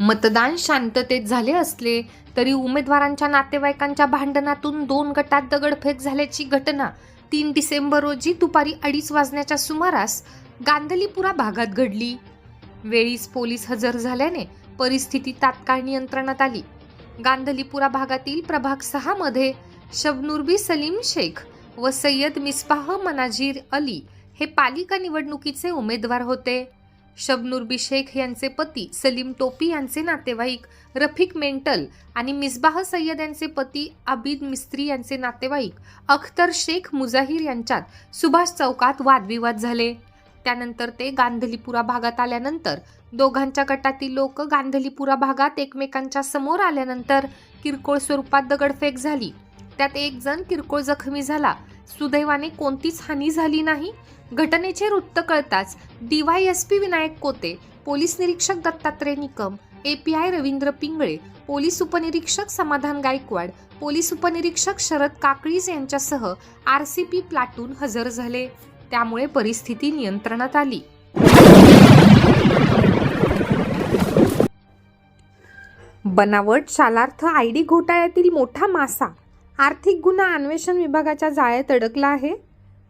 मतदान शांततेत झाले असले तरी उमेदवारांच्या नातेवाईकांच्या भांडणातून दोन गटात दगडफेक झाल्याची घटना तीन डिसेंबर रोजी दुपारी अडीच वाजण्याच्या सुमारास गांधलीपुरा भागात घडली. वेळीच पोलीस हजर झाल्याने परिस्थिती तात्काळ नियंत्रणात आली. गांधलीपुरा भागातील प्रभाग सहा मध्ये शबनुरबी सलीम शेख व सय्यद मिसबाह मनाजीर अली हे पालिका निवडणुकीचे उमेदवार होते. शबनुरबी शेख यांचे पती सलीम टोपी यांचे नातेवाईक रफिक मेंटल आणि मिसबाह सय्यद यांचे पती आबिद मिस्त्री यांचे नातेवाईक अख्तर शेख मुजाहिर यांच्यात सुभाष चौकात वादविवाद झाले. त्यानंतर ते गांधलीपुरा भागात आल्यानंतर दोघांच्या गटातील लोक गांधलीपुरा भागात एकमेकांच्या समोर आल्यानंतर किरकोळ स्वरूपात दगडफेक झाली. त्यात एक जण किरकोळ जखमी झाला. सुदैवाने कोणतीच हानी झाली नाही. घटनेचे वृत्त कळताच डीवायएसपी विनायक कोते पोलीस निरीक्षक दत्तात्रय निकम एपीआय रवींद्र पिंगळे पोलीस उपनिरीक्षक समाधान गायकवाड पोलीस उपनिरीक्षक शरद काकळीज यांच्यासह आर सी पी प्लाटून हजर झाले. त्यामुळे परिस्थिती नियंत्रणात आली. बनावट शालार्थ आय डी घोटाळ्यातील मोठा मासा आर्थिक गुन्हा अन्वेषण विभागाच्या जाळ्यात अडकला आहे.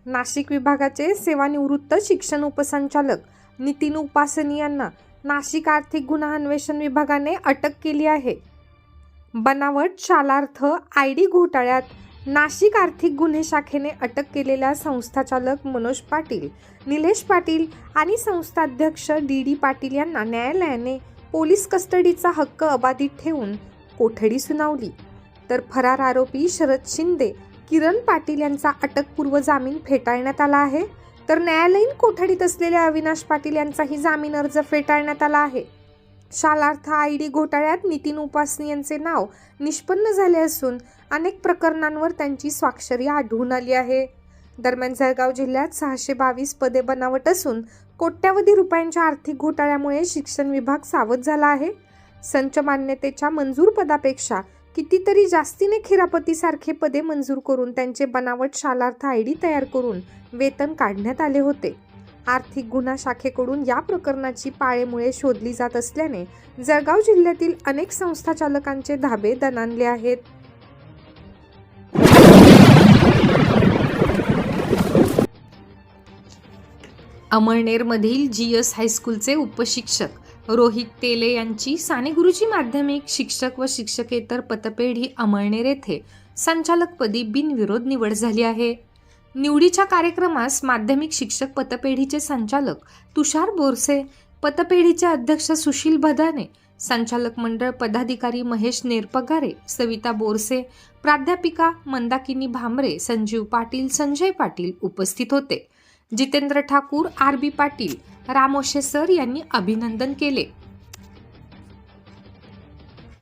नाशिक विभागाचे सेवानिवृत्त शिक्षण उपसंचालक नितीन उपासनी यांना नाशिक आर्थिक गुन्हा अन्वेषण विभागाने अटक केली आहे. बनावट शालार्थ आय डी घोटाळ्यात नाशिक आर्थिक गुन्हे शाखेने अटक केलेल्या संस्थाचालक मनोज पाटील निलेश पाटील आणि संस्थाध्यक्ष डी डी पाटील यांना न्यायालयाने पोलीस कस्टडीचा हक्क अबाधित ठेवून कोठडी सुनावली. तर फरार आरोपी शरद शिंदे किरण पाटील यांचा अटकपूर्व जामीन फेटाळण्यात आला आहे. तर न्यायालयीन कोठडीत असलेल्या अविनाश पाटील यांचाही जामीन अर्ज फेटाळण्यात आला आहे. शालार्थ आय डी घोटाळ्यात नितीन उपासनी यांचे नाव निष्पन्न झाले असून अनेक प्रकरणांवर त्यांची स्वाक्षरी आढळून आली आहे. दरम्यान जळगाव जिल्ह्यात सहाशे बावीस पदे बनावट असून कोट्यावधी रुपयांच्या आर्थिक घोटाळ्यामुळे शिक्षण विभाग सावध झाला आहे. संच मान्यतेच्या मंजूर पदापेक्षा कितीतरी जास्तीने खिरापतीसारखे पदे मंजूर करून त्यांचे बनावट शालार्थ आय डी तयार करून वेतन काढण्यात आले होते. आर्थिक गुन्हा शाखेकडून या प्रकरणाची पाळेमुळे शोधली जात असल्याने जळगाव जिल्ह्यातील अनेक संस्था चालकांचे धाबे दणाणले आहेत. अमळनेरमधील जी एस हायस्कूलचे उपशिक्षक रोहित तेले यांची साने गुरुजी माध्यमिक शिक्षक व शिक्षकेतर पतपेढी अमळनेर येथे संचालकपदी बिनविरोध निवड झाली आहे. निवडीच्या कार्यक्रमास माध्यमिक शिक्षक पतपेढीचे संचालक तुषार बोरसे पतपेढीचे अध्यक्ष सुशील भदाने संचालक मंडळ पदाधिकारी महेश नेरपगारे सविता बोरसे प्राध्यापिका मंदाकिनी भामरे संजीव पाटील संजय पाटील उपस्थित होते. Jitendra Thakur R B Patil Ramoshe sir यांनी अभिनंदन केले.